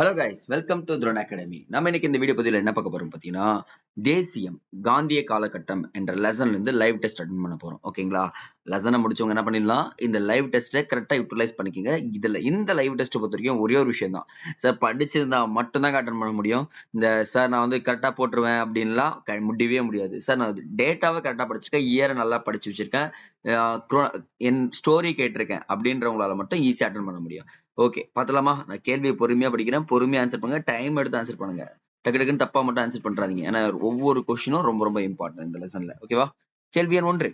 Hello guys welcome to Dron academy நம்ம இன்னைக்கு இந்த வீடியோ பதிவில் என்ன பார்க்க போறோம் பார்த்தீங்கன்னா தேசியம் காந்திய காலகட்டம் என்ற லெசன்ல இருந்து லைவ் டெஸ்ட் அட்டன் பண்ண போறோம். ஓகேங்களா லெசனை முடிச்சவங்க என்ன பண்ணிடலாம்? இந்த லைவ் டெஸ்ட்டை கரெக்டாக யூட்டிலைஸ் பண்ணிக்கோங்க. இதுல இந்த லைவ் டெஸ்ட் பொறுத்த வரைக்கும் ஒரே ஒரு விஷயம் தான். சார் படிச்சிருந்தா மட்டும்தான் அட்டன் பண்ண முடியும். இந்த சார் நான் வந்து கரெக்டாக போட்டுருவேன் அப்படின்லாம் க- முடியவே முடியாது. சார் நான் டேட்டாவை கரெக்டாக படிச்சிருக்கேன். இயரை நல்லா படிச்சு வச்சிருக்கேன். என் ஸ்டோரி கேட்டிருக்கேன் அப்படின்றவங்களால மட்டும் ஈஸியாக அட்டன் பண்ண முடியும். ஓகே பார்த்தலாமா நான் கேள்வியை பொறுமையா படிக்கிறேன். பொறுமையா ஆன்சர் பண்ணுங்க. டைம் எடுத்து ஆன்சர் பண்ணுங்க. டக்கு டக்குன்னு தப்பா மட்டும் ஆன்சர் பண்றாதீங்க. ஏன்னா ஒவ்வொரு கொஸ்டினும் ரொம்ப ரொம்ப இம்பார்ட்டன்ட் இந்த லெசன்ல ஓகேவா கேள்வி எண் ஒன்று.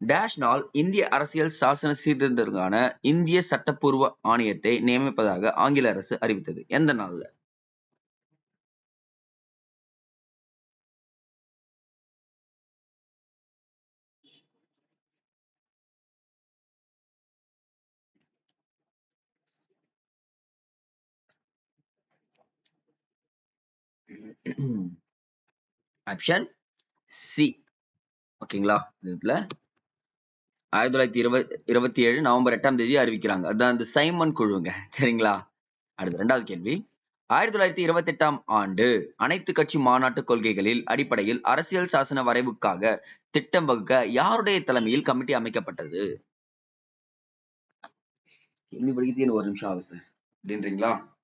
டேஷ் நாள் இந்திய அரசியல் சாசன சீர்திருத்தங்களுக்கான இந்திய சட்டப்பூர்வ ஆணையத்தை நியமிப்பதாக ஆங்கில அரசு அறிவித்தது. எந்த நாள்ல? ஆப்ஷன் சி ஓகேங்களா இதுல ஆயிரத்தி தொள்ளாயிரத்தி இருபது இருபத்தி ஏழு நவம்பர் எட்டாம் தேதி அறிவிக்கிறாங்க. அதுதான் இந்த சைமன் குழுங்க. சரிங்களா? அடுத்து ரெண்டாவது கேள்வி. ஆயிரத்தி தொள்ளாயிரத்தி இருபத்தி எட்டாம் ஆண்டு அனைத்து கட்சி மாநாட்டு கொள்கைகளில் அடிப்படையில் அரசியல் சாசன வரைவுக்காக திட்டம் வகுக்க யாருடைய தலைமையில் கமிட்டி அமைக்கப்பட்டது? கேள்வி படிக்கிறது ஒரு நிமிஷம் ஆகுது சார். அப்படின்றீங்களா?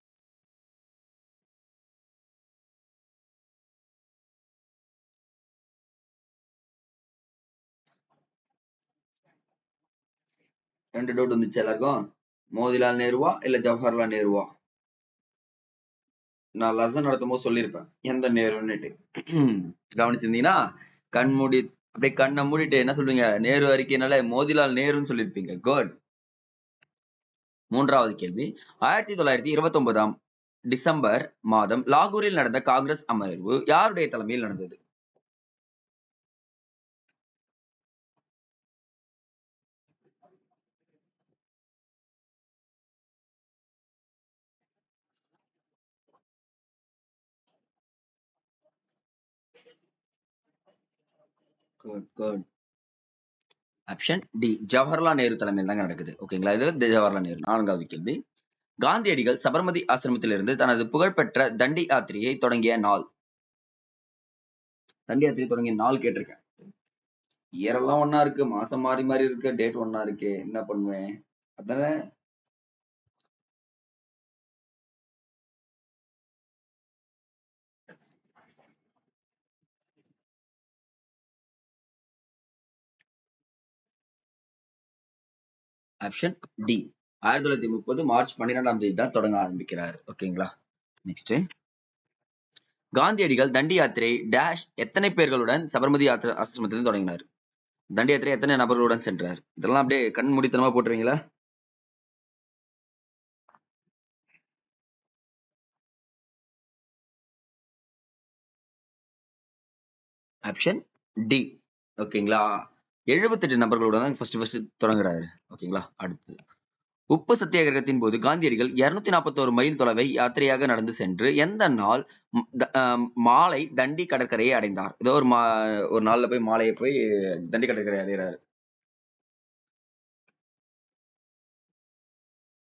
ரெண்டு டவுட் வந்துச்சு எல்லாருக்கும்? மோதிலால் நேருவா இல்ல ஜவஹர்லால் நேருவா? நான் லெசன் நடத்தும் போது சொல்லியிருப்பேன். எந்த நேருன்னுட்டு. கவனிச்சிருந்தீங்கன்னா கண் மூடி அப்படியே கண்ணை மூடிட்டு என்ன சொல்றீங்க நேரு அறிக்கைனால மோதிலால் நேருன்னு சொல்லியிருப்பீங்க. குட் மூன்றாவது கேள்வி. ஆயிரத்தி தொள்ளாயிரத்தி இருபத்தி ஒன்பதாம் டிசம்பர் மாதம் லாகூரில் நடந்த காங்கிரஸ் அமர்வு யாருடைய தலைமையில் நடந்தது? Good good option D Jawaharlal Nehru தலைமையில் தாங்க நடக்குது. ஓகேங்களா இது ஜவஹர்லால் நேரு நான்காவது கேள்வி. காந்தியடிகள் சபர்மதி ஆசிரமத்திலிருந்து தனது புகழ்பெற்ற தண்டி யாத்திரையை தொடங்கிய நாள். தண்டி யாத்திரை தொடங்கிய நாள் கேட்டிருக்கேன். இயரெல்லாம் ஒன்னா இருக்கு. மாசம் மாறி மாறி இருக்கு. டேட் ஒன்னா இருக்கு. என்ன பண்ணுவேன்? அதானே? Option D. ஆயிரத்தி தொள்ளாயிரத்தி முப்பது மார்ச் பன்னிரெண்டாம் தேதி தான் தொடங்க ஆரம்பிக்கிறார். ஓகேங்களா? நெக்ஸ்ட் காந்தியடிகள் தண்டி யாத்திரை டேஷ் எத்தனை பேர்களுடன் சபர்மதி யாத்திரை ஆசிரமத்திலிருந்து தொடங்கினார்? தண்டி யாத்திரை எத்தனை நபர்களுடன் சென்றார்? இதெல்லாம் அப்படியே கண் முடித்தனமா போட்டுருவீங்களா ஆப்ஷன் டி. ஓகேங்களா? எழுபத்தெட்டு நபர்களோட தான் ஃபர்ஸ்ட் ஃபர்ஸ்ட் தொடங்குறாரு. ஓகேங்களா? அடுத்து. உப்பு சத்தியாகிரகத்தின் போது காந்தியடிகள் இருநூத்தி நாற்பத்தோரு மைல் தொலைவை யாத்திரையாக நடந்து சென்று எந்த நாள் மாலை தண்டி கடற்கரையை அடைந்தார்? ஏதோ ஒரு மா ஒரு நாள்ல போய் மாலையை போய் தண்டி கடற்கரை அடைகிறாரு.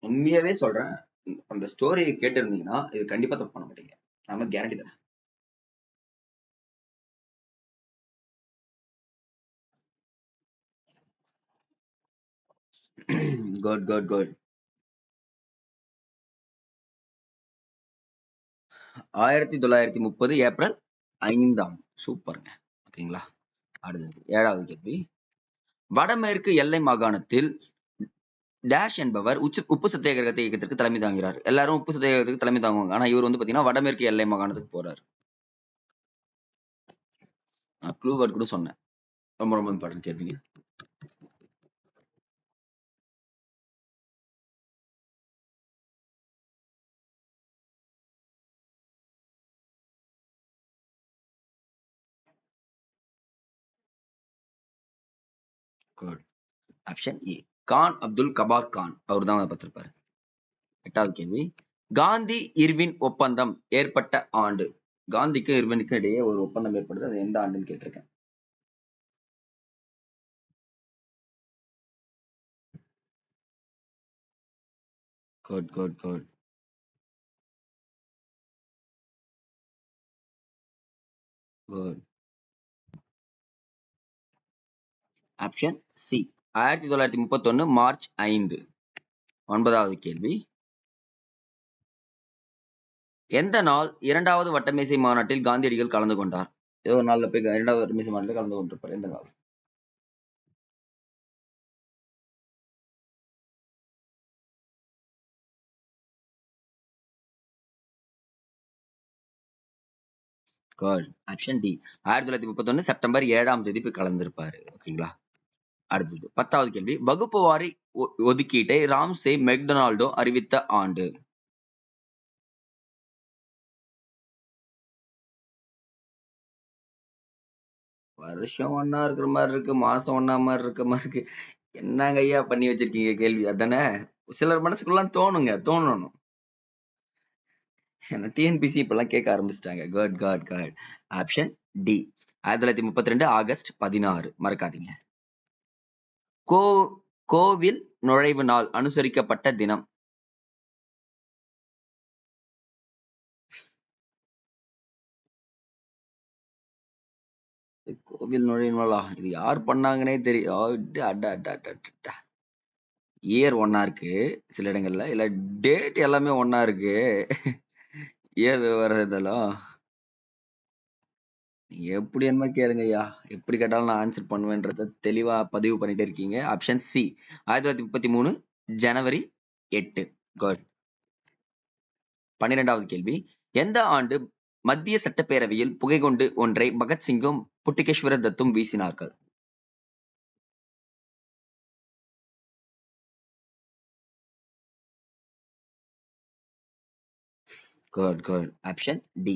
உண்மையாவே சொல்றேன். அந்த ஸ்டோரியை கேட்டிருந்தீங்கன்னா இது கண்டிப்பா தப்பு பண்ண மாட்டீங்க. நான் கேரண்டி தரேன் குட் குட் குட் ஆயிரத்தி தொள்ளாயிரத்தி முப்பது ஏப்ரல் ஐந்தாம். சூப்பருங்க. ஓகேங்களா? அடுத்தது ஏழாவது கேள்வி. வடமேற்கு எல்லை மாகாணத்தில் டேஷ் என்பவர் உச்சு உப்பு சத்தியாகிரகத்தை இயக்கத்திற்கு தலைமை தாங்குகிறார். எல்லாரும் உப்பு சத்தியாகிரகத்துக்கு தலைமை தாங்குவாங்க. ஆனா இவர் வந்து பாத்தீங்கன்னா வடமேற்கு எல்லை மாகாணத்துக்கு போறாரு. நான் க்ளூ வேர்ட் கூட சொன்னேன். ரொம்ப ரொம்ப இம்பார்ட்டன்ட் கேள்விங்க. Good option A Khan Abdul Ghaffar Khan அவர் தான் பார்த்திருப்பாரு. எட்டாவது கேள்வி. காந்தி இர்வின் ஒப்பந்தம் ஏற்பட்ட ஆண்டு. காந்திக்கும் இர்வினுக்கும் இடையே ஒரு ஒப்பந்தம் ஏற்படுது. அது எந்த ஆண்டுன்னு கேட்டிருக்கேன். Good good good good option ஆயிரத்தி தொள்ளாயிரத்தி முப்பத்தொன்னு மார்ச் ஐந்து. ஒன்பதாவது கேள்வி. எந்த நாள் இரண்டாவது வட்டமேசை மாநாட்டில் காந்தியடிகள் கலந்து கொண்டார்? ஏதோ ஒரு போய் இரண்டாவது வட்டமேசை மாநாட்டில் கலந்து கொண்டிருப்பார். எந்த நாள்? ஆப்ஷன் டி ஆயிரத்தி தொள்ளாயிரத்தி முப்பத்தொன்னு செப்டம்பர் ஏழாம் தேதி போய் கலந்திருப்பாரு. ஓகேங்களா? அடுத்தது பத்தாவது கேள்வி. வகுப்பு வாரி ஒ- ஒதுக்கீட்டை ராம்சே மெக்டொனால்டோ அறிவித்த ஆண்டு. வருஷம் ஒன்னா இருக்கிற மாதிரி இருக்கு மாசம் ஒன்னா மாதிரி இருக்க மாதிரி இருக்கு. என்னங்க ஐயா பண்ணி வச்சிருக்கீங்க கேள்வி? அதானே? சிலர் மனசுக்குள்ளாம் தோணுங்க தோணணும். ஏன்னா டிஎன்பிசி இப்பெல்லாம் கேட்க ஆரம்பிச்சிட்டாங்க. Good got got option D ஆயிரத்தி தொள்ளாயிரத்தி முப்பத்தி ரெண்டு ஆகஸ்ட் பதினாறு. மறக்காதீங்க. கோவில் நுழைவு நாள் அனுசரிக்கப்பட்ட தினம். கோவில் நுழைவு நாளா இது யார் பண்ணாங்கன்னே தெரியும் இயர் ஒன்னா இருக்கு சில இடங்கள்ல. இல்ல டேட் எல்லாமே ஒன்னா இருக்கு. இயர் விவரம் இதெல்லாம். எப்படி என்ன கேளுங்க ஐயா. எப்படி கேட்டாலும் நான் ஆன்சர் பண்ணுவேன்றத தெளிவா பதிவு பண்ணிட்டு இருக்கீங்க. ஆப்ஷன் சி ஆயிரத்தி தொள்ளாயிரத்தி முப்பத்தி மூணு ஜனவரி எட்டு. குட் பன்னிரெண்டாவது கேள்வி. எந்த ஆண்டு மத்திய சட்டப்பேரவையில் புகைகுண்டு ஒன்றை பகத்சிங்கும் புட்டிகேஸ்வர தத்தும் வீசினார்கள்? குட் குட் ஆப்ஷன் டி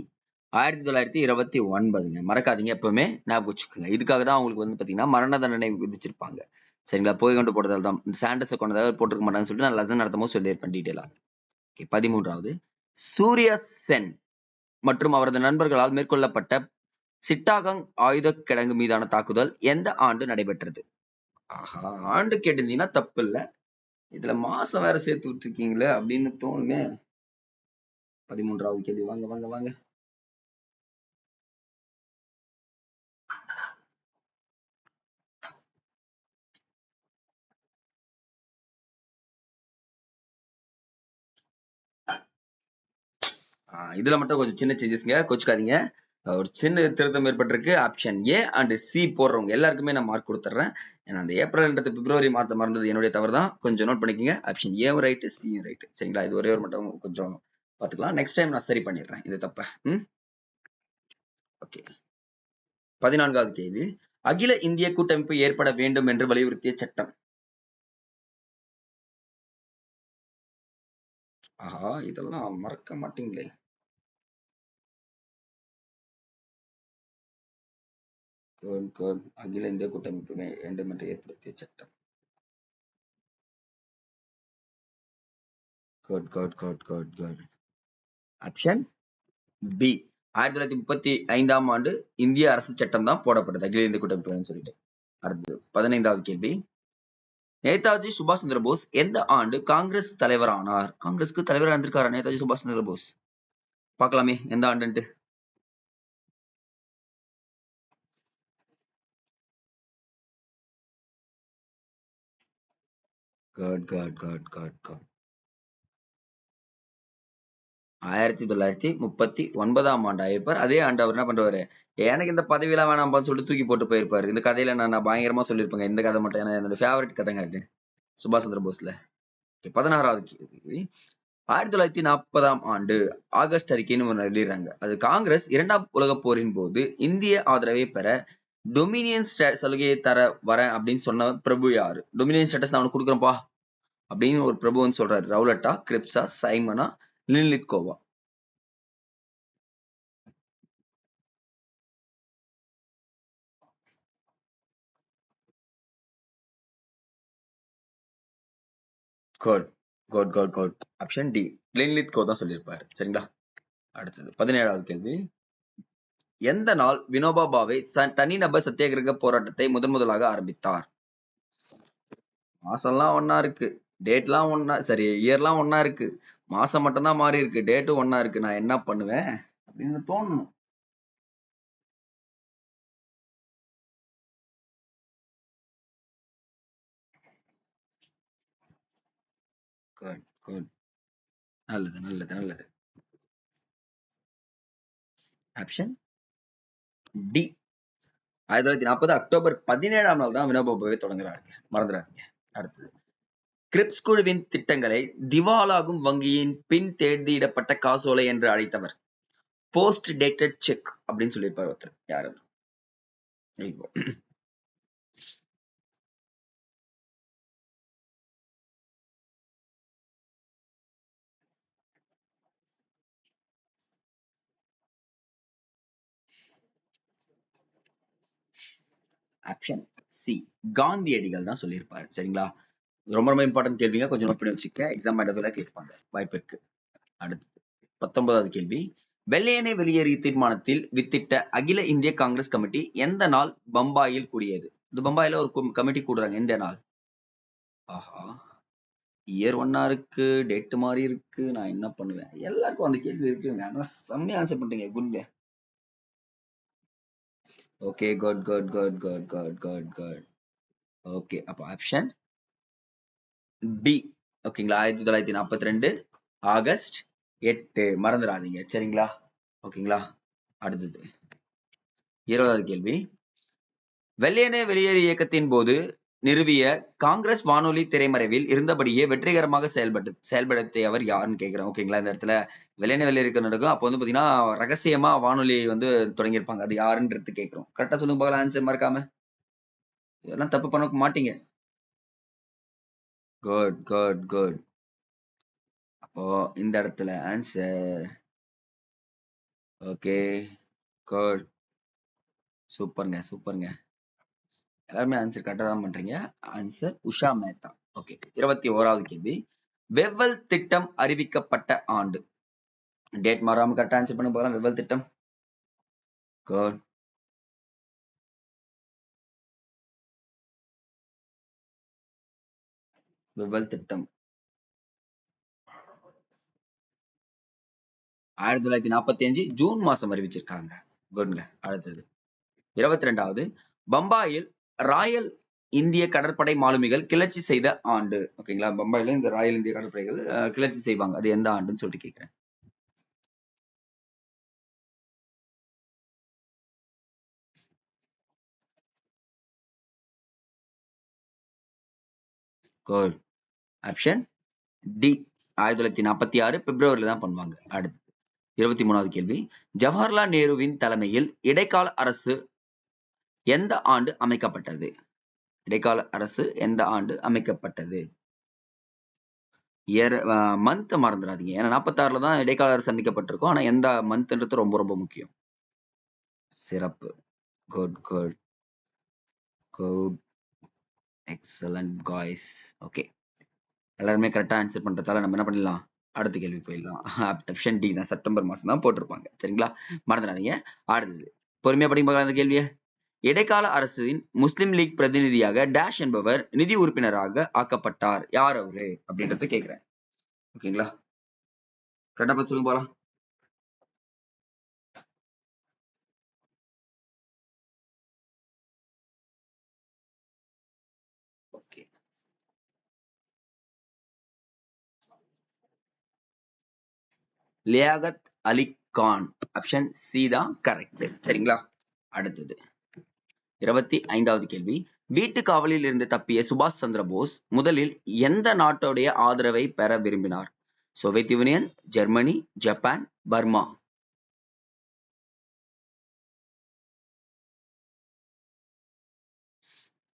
ஆயிரத்தி தொள்ளாயிரத்தி இருபத்தி ஒன்பதுங்க. மறக்காதீங்க எப்பவுமே ஞாபகம் வச்சுக்கோங்க. இதுக்காக தான் அவங்களுக்கு வந்து பாத்தீங்கன்னா மரண தண்டனை விதிச்சிருப்பாங்க. சரிங்களா? போய் கொண்டு போடுறதால தான். சாண்டஸை கொண்டதாக போட்டிருக்க மாட்டாங்கன்னு சொல்லிட்டு நான் லெசன் நடத்தும் சொல்லியிருப்பேன் டீட்டெயிலாக ஓகே பதிமூன்றாவது. சூரிய சென் மற்றும் அவரது நண்பர்களால் மேற்கொள்ளப்பட்ட சிட்டாகங் ஆயுத கிடங்கு மீதான தாக்குதல் எந்த ஆண்டு நடைபெற்றது? ஆஹா ஆண்டு கேட்டிருந்தீங்கன்னா தப்பு இல்லை. இதுல மாசம் வேற சேர்த்து விட்டுருக்கீங்களே அப்படின்னு தோணுமே. பதிமூன்றாவது கேள்வி. வாங்க வாங்க வாங்க. இதுல மட்டும் கொஞ்சம் சின்ன சேஞ்சஸ்ங்க கோச்சுக்காதீங்க. ஒரு சின்ன திருத்தம் ஏற்பட்டிருக்கு. ஆப்ஷன் ஏ அண்ட் சி போடுறவங்க எல்லாருக்குமே நான் மார்க் கொடுத்துட்றேன் ஏன்னா அந்த ஏப்ரல்ன்றது பிப்ரவரி மாதம் மறந்தது என்னுடைய தவறு தான் கொஞ்சம் நோட் பண்ணிக்கோங்க. ஆப்ஷன் ஏவும் ரைட்டு சியும் ரைட்டு சரிங்களா? இது ஒரே ஒரு மட்டும் கொஞ்சம் பார்த்துக்கலாம். நெக்ஸ்ட் டைம் நான் சரி பண்ணிடுறேன் இது தப்ப. ம்? ஓகே பதினான்காவது கேள்வி. அகில இந்திய கூட்டமைப்பு ஏற்பட வேண்டும் என்று வலியுறுத்திய சட்டம். ஆஹா இதெல்லாம் மறக்க மாட்டீங்களே. அகில இந்திய கூட்டமைப்பு வேண்டும் என்று ஏற்படுத்திய சட்டம். Good good good good good option B ஆயிரத்தி தொள்ளாயிரத்தி முப்பத்தி ஐந்தாம் ஆண்டு இந்திய அரசு சட்டம் தான் போடப்பட்டது அகில இந்திய கூட்டமைப்புன்னு சொல்லிட்டு. அடுத்து பதினைந்தாவது கேள்வி. நேதாஜி சுபாஷ் சந்திர போஸ் எந்த ஆண்டு காங்கிரஸ் தலைவரானார்? காங்கிரஸ்க்கு தலைவரா இருந்திருக்காரா நேதாஜி சுபாஷ் சந்திர போஸ் பார்க்கலாமே எந்த ஆண்டுன்ட்டு. Got got got got got ஆயிரத்தி தொள்ளாயிரத்தி முப்பத்தி ஒன்பதாம் ஆண்டு ஆயிருப்பார். அதே ஆண்டு அவர் என்ன பண்றாரு எனக்கு இந்த பதவியெல்லாம் வேணாம்பான்னு சொல்லிட்டு தூக்கி போட்டு போயிருப்பாரு. இந்த கதையில நான் நான் பயங்கரமா சொல்லியிருப்பேங்க. இந்த கதை மட்டும். ஏன்னா என்னோட ஃபேவரட் கதைங்க அது. சுபாஷ் சந்திர போஸ்ல. பதினாறாவது கேள்வி. ஆயிரத்தி தொள்ளாயிரத்தி நாற்பதாம் ஆண்டு ஆகஸ்ட் அறிக்கைன்னு ஒன்று எழுதிடுறாங்க அது காங்கிரஸ் இரண்டாம் உலகப் போரின் போது இந்திய ஆதரவை பெற டொமினியன் சலுகையை தர வரேன் அப்படின்னு சொன்ன பிரபு யாரு? டொமினியன் ஸ்டேட்டஸ் நான் உனக்கு கொடுக்குறேன்ப்பா அப்படின்னு ஒரு பிரபுன்னு சொல்றாரு. ரவுலட்டா கிரிப்ஸா சைமனா லின்லித்கோவா good good good good. Option D. Linlithgow தான் சொல்லியிருப்பாரு. சரிங்களா? அடுத்தது பதினேழாவது கேள்வி. எந்த நாள் வினோபா பாவே த- தனிநபர் சத்தியாகிரக போராட்டத்தை முதன் முதலாக ஆரம்பித்தார்? மாசம்லாம் ஒன்னா இருக்கு. டேட்லாம் ஒன்றா சரி இயர்லாம் ஒன்றா இருக்கு. மாசம் மட்டும்தான் மாறி இருக்கு. டேட்டும் ஒன்றா இருக்கு. நான் என்ன பண்ணுவேன்? அப்படின்னு தோணணும். குட் குட் நல்லது நல்லது நல்லது. ஆப்ஷன் டி ஆயிரத்தி தொள்ளாயிரத்தி நாற்பது அக்டோபர் பதினேழாம் நாள் தான் வினோபா பாவே தொடங்குறாருங்க. மறந்துடாதீங்க. அடுத்தது. கிரிப்ஸ் குழுவின் திட்டங்களை திவாலாகும் வங்கியின் பின் தேர்தியிடப்பட்ட காசோலை என்று அழைத்தவர். போஸ்ட் டேட்டட் செக் அப்படின்னு சொல்லியிருப்பார் ஒருத்தர். யார் ஆப்ஷன் சி காந்தியடிகள் தான் சொல்லியிருப்பார். சரிங்களா? ரொம்ப ரொம்ப இம்பார்ட்டன்ட் கேள்விங்க. கொஞ்சம் நோட் பண்ணி வச்சுக்க எக்ஸாம் பாயிண்ட் கேட்பாங்க. வாய்ப்பு இருக்கு. அடுத்து பத்தொன்பதாவது கேள்வி. வெள்ளையனை வெளியேறிய தீர்மானத்தில் வித்திட்ட அகில இந்திய காங்கிரஸ் கமிட்டி எந்த நாள் பம்பாயில் கூடியது? இந்த பம்பாயில ஒரு கமிட்டி கூடுறாங்க. எந்த நாள்? ஆஹா. இயர் ஒன்னா இருக்கு. டேட் மாதிரி இருக்கு. நான் என்ன பண்ணுவேன்? எல்லாருக்கும் அந்த கேள்வி இருக்குங்க. ஆனா செம்மையா ஆன்சர் பண்றீங்க குட்ங்க okay good good good good good good good okay அப்போ ஆப்ஷன் டி ஓகேங்களா ஆயிரத்தி தொள்ளாயிரத்தி நாற்பத்தி ரெண்டு ஆகஸ்ட் எட்டு. மறந்துடாதீங்க சரிங்களா? ஓகேங்களா அடுத்தது. இருபதாவது கேள்வி. வெள்ளையனே வெளியேறு இயக்கத்தின் போது நிறுவிய காங்கிரஸ் வானொலி திரைமறைவில் இருந்தபடியே வெற்றிகரமாக செயல்பட்டு செயல்படுத்தியவர் யாருன்னு கேக்குறேன் ஓகேங்களா இந்த இடத்துல வெள்ளையனே வெளியேறிக்க நடக்கும். அப்போ வந்து பாத்தீங்கன்னா ரகசியமா வானொலி வந்து தொடங்கியிருப்பாங்க. அது யாருன்றது கேட்குறோம். கரெக்டா சொல்லுங்க பார்க்கலாம் ஆன்சர் மறக்காம. இதெல்லாம் தப்பு பண்ண மாட்டீங்க. குட் குட் குட் அப்போ இந்த இடத்துல ஆன்சர் ஓகே குட் சூப்பருங்க சூப்பருங்க. எல்லாருமே ஆன்சர் கரெக்டாக தான் பண்றீங்க. ஆன்சர் உஷா மேத்தா. ஓகே இருபத்தி ஓராவது கேள்வி. வெவ்வல் திட்டம் அறிவிக்கப்பட்ட ஆண்டு. டேட் மாறாம கரெக்டாக ஆன்சர் பண்ண போகலாம் வெவ்வல் திட்டம். குட் விவல் திட்டம். ஆயிரத்தி தொள்ளாயிரத்தி நாற்பத்தி அஞ்சு ஜூன் மாசம் அறிவிச்சிருக்காங்க. குட்ங்க அடுத்தது. இருபத்தி ரெண்டாவது பம்பாயில் ராயல் இந்திய கடற்படை மாலுமிகள் கிளர்ச்சி செய்த ஆண்டு. ஓகேங்களா? பம்பாயில இந்த ராயல் இந்திய கடற்படைகள் கிளர்ச்சி செய்வாங்க. அது எந்த ஆண்டுன்னு சொல்லிட்டு கேட்கிறேன் குட் ஆப்ஷன் டி ஆயிரத்தி தொள்ளாயிரத்தி நாற்பத்தி ஆறு பிப்ரவரியில தான் பண்ணுவாங்க. அடுத்து இருபத்தி மூணாவது கேள்வி. ஜவஹர்லால் நேருவின் தலைமையில் இடைக்கால அரசு எந்த ஆண்டு அமைக்கப்பட்டது? இடைக்கால அரசு எந்த ஆண்டு அமைக்கப்பட்டது? மந்த் மறந்துடாதீங்க. ஏன்னா நாற்பத்தாறுல தான் இடைக்கால அரசு அமைக்கப்பட்டிருக்கும். ஆனா எந்த மந்த்ன்றது ரொம்ப ரொம்ப முக்கியம். சிறப்பு. Good good good excellent guys okay எல்லாருமே கரெக்டா ஆன்சர் பண்றதால நம்ம என்ன பண்ணிடலாம்? அடுத்த கேள்வி போயிடலாம். ஆப்ஷன் டி தான். செப்டம்பர் மாதம் தான் போட்டிருப்பாங்க. சரிங்களா? மறந்துடாதீங்க. அடுத்தது. பொறுமையா படிக்கும் அந்த கேள்வியை. இடைக்கால அரசின் முஸ்லிம் லீக் பிரதிநிதியாக டேஷ் என்பவர் நிதி உறுப்பினராக ஆக்கப்பட்டார். யார் அவரு? அப்படின்றத கேட்குறேன் ஓகேங்களா? கரெக்டா பார்த்து சொல்லுங்க போகலாம். லியாகத் அலி கான் ஆப்ஷன் சி தான் கரெக்ட் சரிங்களா? அடுத்தது. இருபத்தி ஐந்தாவது கேள்வி. வீட்டு காவலில் இருந்து தப்பிய சுபாஷ் சந்திர போஸ் முதலில் எந்த நாட்டுடைய ஆதரவை பெற விரும்பினார்? Soviet Union Germany Japan Burma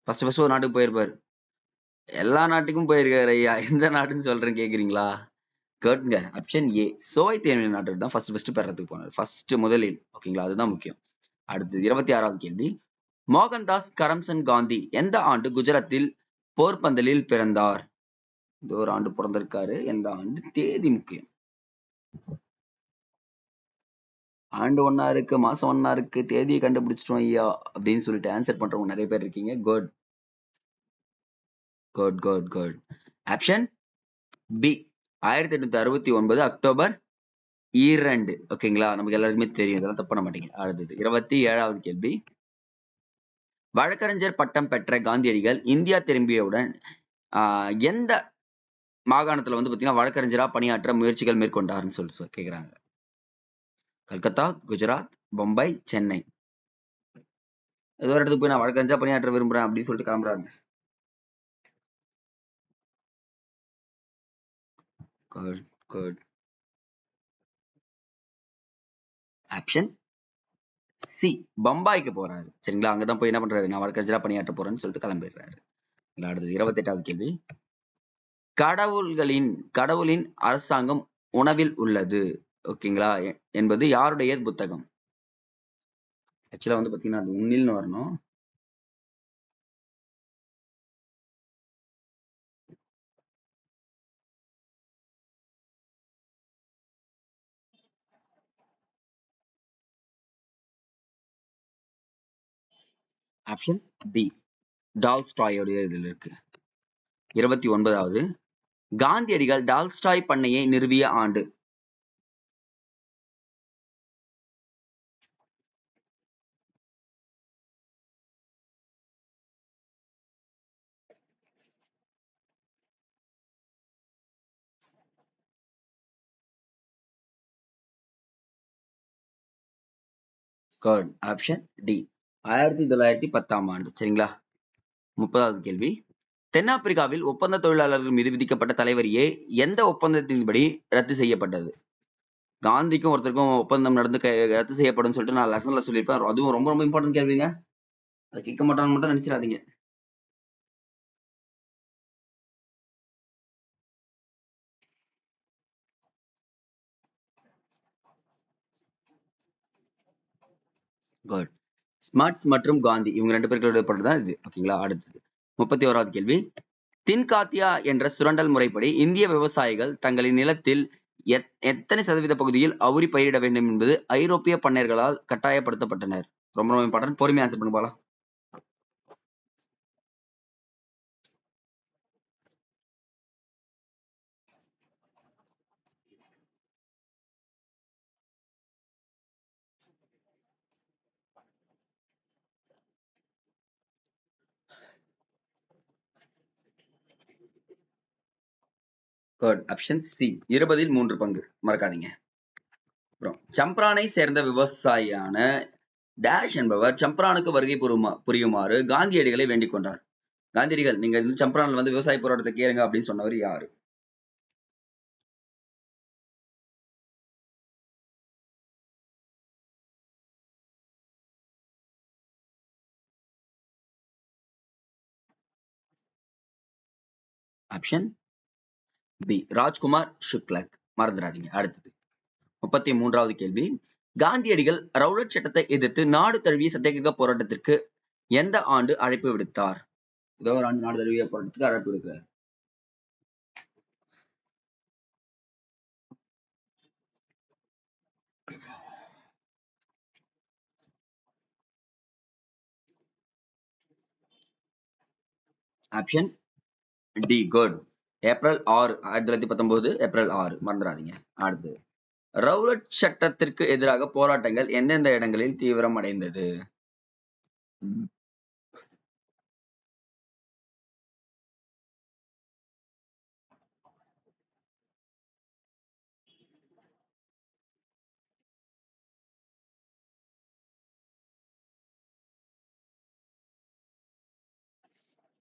first first ஒரு நாட்டுக்கு போயிருப்பாரு. எல்லா நாட்டுக்கும் போயிருக்காரு ஐயா. எந்த நாட்டுன்னு சொல்றேன் கேக்குறீங்களா? கேட்டுங்க. ஆப்ஷன் ஏ சோவை யூனியன் நாட்டுக்கு தான் ஃபர்ஸ்ட் ஃபர்ஸ்ட் பெறதுக்கு போனார். ஃபர்ஸ்ட் முதலில். ஓகேங்களா அதுதான் முக்கியம். அடுத்து இருபத்தி ஆறாவது கேள்வி. மோகன்தாஸ் கரம்சன் காந்தி எந்த ஆண்டு குஜராத்தில் போர்பந்தலில் பிறந்தார்? இந்த ஒரு ஆண்டு பிறந்திருக்காரு. எந்த ஆண்டு? தேதி முக்கியம். ஆண்டு ஒன்னா இருக்கு மாசம் ஒன்னா இருக்கு தேதியை கண்டுபிடிச்சிட்டோம் ஐயா அப்படின்னு சொல்லிட்டு ஆன்சர் பண்றவங்க நிறைய பேர் இருக்கீங்க. Good good good good option B ஆயிரத்தி எட்நூத்தி அறுபத்தி ஒன்பது அக்டோபர் இரண்டு. ஓகேங்களா? நமக்கு எல்லாருக்குமே தெரியும். இதெல்லாம் தப்பு பண்ண மாட்டீங்க. அடுத்தது இருபத்தி ஏழாவது கேள்வி. வழக்கறிஞர் பட்டம் பெற்ற காந்தியடிகள் இந்தியா திரும்பியவுடன் ஆஹ் எந்த மாகாணத்துல வந்து பாத்தீங்கன்னா வழக்கறிஞரா பணியாற்ற முயற்சிகள் மேற்கொண்டாருன்னு சொல்லி கேட்குறாங்க கேக்குறாங்க. கல்கத்தா குஜராத் பொம்பை சென்னை. ஏதோ ஒரு இடத்துக்கு போய் நான் வழக்கறிஞராக பணியாற்ற விரும்புறேன் அப்படின்னு சொல்லிட்டு கிளம்புறாங்க. Good good. ஆப்ஷன் சி பம்பாய்க்கு போறாரு. சரிங்களா? அங்கதான் போய் என்ன பண்றாரு? நான் வழக்கறிஞரா பணியாற்ற போறேன்னு சொல்லிட்டு கிளம்பிடுறாரு. அடுத்தது இருபத்தி எட்டாவது கேள்வி. கடவுள்களின் கடவுளின் அரசாங்கம் உணவில் உள்ளது. ஓகேங்களா? என்பது யாருடைய புத்தகம்? ஆக்சுவலா வந்து பாத்தீங்கன்னா அது உன்னில்னு வரணும். ஆப்ஷன் பி டால்ஸ்டாயோடைய இதில் இருக்கு. இருபத்தி ஒன்பதாவது. காந்தியடிகள் டால்ஸ்டாய் பண்ணையை நிறுவிய ஆண்டு. கர்ட் ஆப்ஷன் டி ஆயிரத்தி தொள்ளாயிரத்தி பத்தாம் ஆண்டு சரிங்களா? முப்பதாவது கேள்வி. தென்னாப்பிரிக்காவில் ஒப்பந்த தொழிலாளர்கள் மீது விதிக்கப்பட்ட தலைவரியே எந்த ஒப்பந்தத்தின்படி ரத்து செய்யப்பட்டது? காந்திக்கும் ஒருத்தருக்கும் ஒப்பந்தம் நடந்து ரத்து செய்யப்படும் சொல்லிட்டு நான் லெசன்ல சொல்லியிருப்பேன். அதுவும் ரொம்ப ரொம்ப இம்பார்ட்டன்ட் கேள்விங்க. அதை கேட்க மாட்டான்னு மட்டும் நினைச்சிடாதீங்க. குட் ஸ்மார்ட்ஸ் மற்றும் காந்தி இவங்க ரெண்டு பேருக்கு தான் இது. ஓகேங்களா அடுத்தது. முப்பத்தி ஓராவது கேள்வி தின்காத்தியா என்ற சுரண்டல் முறைப்படி இந்திய விவசாயிகள் தங்களின் நிலத்தில் எத்- எத்தனை சதவீத பகுதியில் அவுரி பயிரிட வேண்டும் என்பது ஐரோப்பிய பண்ணையர்களால் கட்டாயப்படுத்தப்பட்டனர்? ரொம்ப ரொம்ப இம்பார்ட்டன்ட் பொறுமையா ஆன்சர் பண்ணு குட் ஆப்ஷன் சி இருபதில் மூன்று பங்கு. மறக்காதீங்க. அப்புறம் சம்ப்ரானை சேர்ந்த விவசாயியான டேஷ் என்பவர் சம்ப்ரானுக்கு வருகை புரியுமா புரியுமாறு காந்தியடிகளை வேண்டிக் கொண்டார். காந்தியடிகள் நீங்க இந்த சம்ப்ரான்ல வந்து விவசாய போராட்டத்தை கேளுங்க அப்படின்னு சொன்னவர் யாரு? ஆப்ஷன் பி ராஜ்குமார் சுக்லக் மறந்துடாதீங்க. அடுத்தது. முப்பத்தி மூன்றாவது கேள்வி. காந்தியடிகள் ரவுலட் சட்டத்தை எதிர்த்து நாடு தழுவிய சத்தியகிரக போராட்டத்திற்கு எந்த ஆண்டு அழைப்பு விடுத்தார்? ஏதோ ஒரு ஆண்டு நாடு தழுவிய போராட்டத்துக்கு அழைப்பு விடுக்கிறார். Option D good. ஏப்ரல் ஆறு ஆயிரத்தி தொள்ளாயிரத்தி பத்தொன்பது ஏப்ரல் ஆறு. மறந்துடாதீங்க. அடுத்து. ரவுலட் சட்டத்திற்கு எதிராக போராட்டங்கள் எந்தெந்த இடங்களில் தீவிரம் அடைந்தது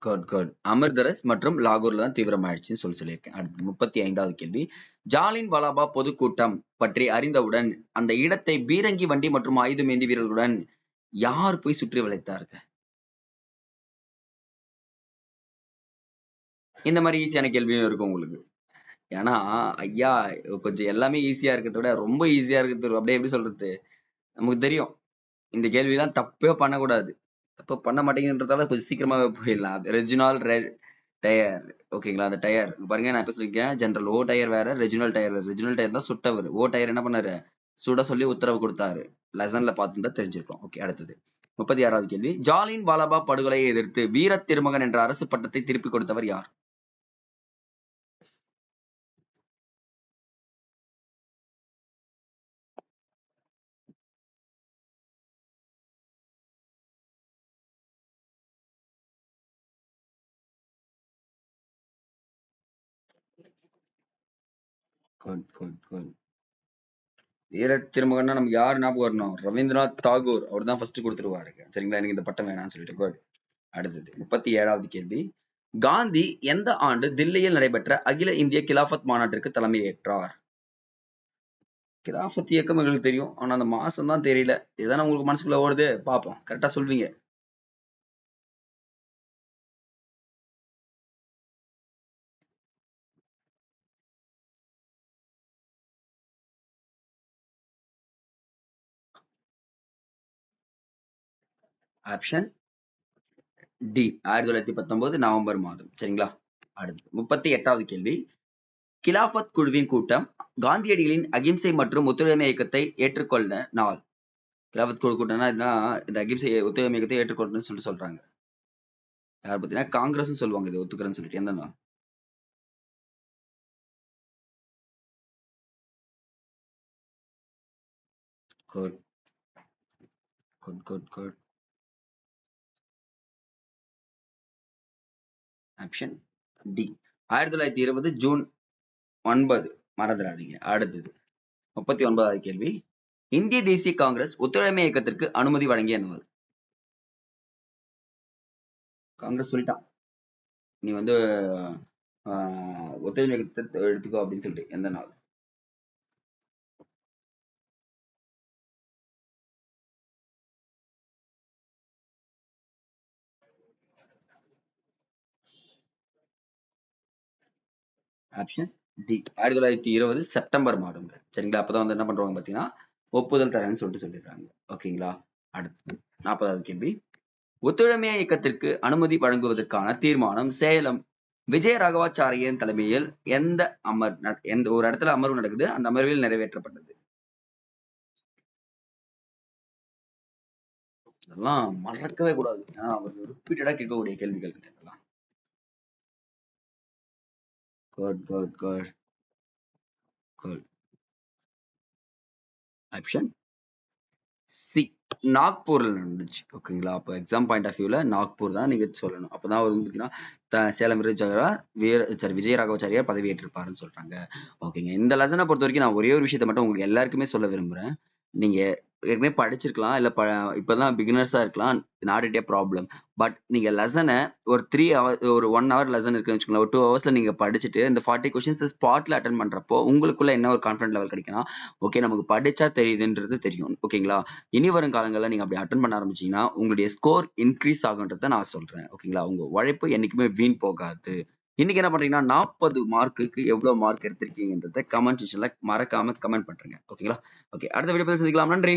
குட் குட் அமிர்தரஸ் மற்றும் லாகூர்ல தான் தீவிரமாயிடுச்சுன்னு சொல்லி சொல்லியிருக்கேன். அடுத்து முப்பத்தி ஐந்தாவது கேள்வி. ஜாலின் வாலாபா பொதுக்கூட்டம் பற்றி அறிந்தவுடன் அந்த இடத்தை பீரங்கி வண்டி மற்றும் ஆயுதமேந்தி வீரர்களுடன் யார் போய் சுற்றி வளைத்தார்கள்? இந்த மாதிரி ஈஸியான கேள்வியும் இருக்கும் உங்களுக்கு. ஏன்னா ஐயா கொஞ்சம் எல்லாமே ஈஸியா இருக்கிறத விட ரொம்ப ஈஸியா இருக்கிறது அப்படியே எப்படி சொல்றது? நமக்கு தெரியும். இந்த கேள்விலாம் தப்பே பண்ணக்கூடாது. தப்பு பண்ண மாட்டேங்கிறதால கொஞ்சம் சீக்கிரமாவே போயிடலாம். ரெஜினால் ரெட் டயர் ஓகேங்களா அந்த டயர் பாருங்க நான் இப்ப சொல்லியிருக்கேன். ஜென்ரல் ஓ டயர் வேற ரெஜினல் டயர் ரெஜினல் டயர் தான் சுட்டவர். ஓ டயர் என்ன பண்ணாரு? சுட சொல்லி உத்தரவு கொடுத்தாரு. லெசன்ல பார்த்துட்டு தெரிஞ்சிருக்கோம். ஓகே அடுத்தது. முப்பத்தி ஆறாவது கேள்வி. ஜாலின் வாலாபா படுகொலையை எதிர்த்து வீர திருமகன் என்ற அரசு பட்டத்தை திருப்பி கொடுத்தவர் யார்? குட் குட் வீர திருமகன்னா நமக்கு யார் ஞாபகம் வரணும்? ரவீந்திரநாத் தாகூர். அவர் தான் ஃபர்ஸ்ட் கொடுத்துருவாரு. சரிங்களா? எனக்கு இந்த பட்டம் வேணாம்னு சொல்லிட்டு. குட் அடுத்தது முப்பத்தி ஏழாவது கேள்வி. காந்தி எந்த ஆண்டு தில்லியில் நடைபெற்ற அகில இந்திய கிலாஃபத் மாநாட்டிற்கு தலைமையேற்றார் கிலாஃபத் இயக்கம் எங்களுக்கு தெரியும். ஆனா அந்த மாசம் தான் தெரியல. இதுதான் உங்களுக்கு மனசுக்குள்ள ஓடுது? பாப்போம் கரெக்டா சொல்வீங்க. ஆப்ஷன் டி ஆயிரத்தி தொள்ளாயிரத்தி பத்தொன்பது நவம்பர் மாதம். சரிங்களா? அடுத்து முப்பத்தி எட்டாவது கேள்வி. கிலாஃபத் குழுவின் கூட்டம் காந்தியடிகளின் அகிம்சை மற்றும் ஒத்துழைமை இயக்கத்தை ஏற்றுக்கொள்ள நாள். கிலாஃபத் குழு கூட்டம்னா இதுதான் இந்த அகிம்சை ஒத்துழைமை இயக்கத்தை ஏற்றுக்கொள்ளணும்னு சொல்லிட்டு சொல்றாங்க. யார் பார்த்தீங்கன்னா காங்கிரஸ் சொல்லுவாங்க இது ஒத்துக்கிறேன்னு சொல்லிட்டு. எந்த நாள்? Good good good good. Option D ஆயிரத்தி தொள்ளாயிரத்தி இருபது ஜூன் ஒன்பது. மறந்துடாதீங்க. அடுத்தது. முப்பத்தி ஒன்பதாவது கேள்வி. இந்திய தேசிய காங்கிரஸ் ஒத்துழைமை இயக்கத்திற்கு அனுமதி வழங்கிய நாள் காங்கிரஸ் சொல்லிட்டான். நீ வந்து ஆஹ், ஒத்துழைமை இயக்கத்தை எடுத்துக்கோ அப்படின்னு சொல்லிட்டு. எந்த நாள்? ஆப்ஷன் டி ஆயிரத்தி தொள்ளாயிரத்தி இருபது செப்டம்பர் மாதம்ங்க சரிங்களா? அப்பதான் வந்து என்ன பண்றாங்க பாத்தீங்கன்னா ஒப்புதல் தரேன்னு சொல்லிட்டு சொல்லிடுறாங்க. ஓகேங்களா? அடுத்து நாற்பதாவது கேள்வி. ஒத்துழைமை இயக்கத்திற்கு அனுமதி வழங்குவதற்கான தீர்மானம் சேலம் விஜய ராகவாச்சாரியன் தலைமையில் எந்த அமர் நட- எந்த ஒரு இடத்துல அமர்வு நடக்குது? அந்த அமர்வில் நிறைவேற்றப்பட்டது. இதெல்லாம் மறக்கவே கூடாது. ஏன்னா அவர் ரிப்பீட்டடா கேட்கக்கூடிய கேள்விகள். Good good good good. Good option C நாக்பூர்ல நடந்துச்சு ஓகேங்களா? அப்போ எக்ஸாம் பாயிண்ட் ஆஃப் வியூல நாக்பூர் தான் நீங்க சொல்லணும். அப்போதான் வந்து பாத்தீங்கன்னா சேலம் விஜயராகவ வீர சாரி விஜய ராகவாச்சாரியார் பதவியேற்றிருப்பாருன்னு சொல்றாங்க. ஓகேங்க. இந்த லெசனை பொறுத்த வரைக்கும் நான் ஒரே ஒரு விஷயத்தை மட்டும் உங்களுக்கு எல்லாருக்குமே சொல்ல விரும்புறேன். நீங்க ஏற்கனவே படிச்சிருக்கலாம். இல்லை ப இப்போதான் பிகினர்ஸாக இருக்கலாம். Not it a problem but நீங்கள் லெசனை ஒரு த்ரீ ஹவர் ஒரு ஒன் ஹவர் லெசன் இருக்குன்னு வச்சுக்கோங்களேன். ஒரு டூ ஹவர்ஸில் நீங்கள் படிச்சுட்டு இந்த ஃபார்ட்டி கொஷின்ஸ் ஸ்பாட்டில் அட்டன் பண்ணுறப்போ உங்களுக்குள்ள என்ன ஒரு கான்ஃபிடன்ட் லெவல் கிடைக்கணும் ஓகே நமக்கு படித்தா தெரியுதுன்றது தெரியும். ஓகேங்களா இனி வரும் காலங்களில் நீங்கள் அப்படி அட்டன் பண்ண ஆரம்பிச்சிங்கன்னா உங்களுடைய ஸ்கோர் இன்க்ரீஸ் ஆகுன்றதை நான் சொல்கிறேன் ஓகேங்களா உங்கள் உழைப்பு என்றைக்குமே வீண் போகாது. இன்னைக்கு என்ன பண்றீங்கன்னா நாற்பது மார்க்குக்கு எவ்வளவு மார்க் எடுத்திருக்கீங்கன்றத கமெண்ட் செக்ஷன்ல மறக்காம கமெண்ட் பண்றீங்க. ஓகேங்களா ஓகே அடுத்த வீடியோ சந்திக்கலாம். நன்றி.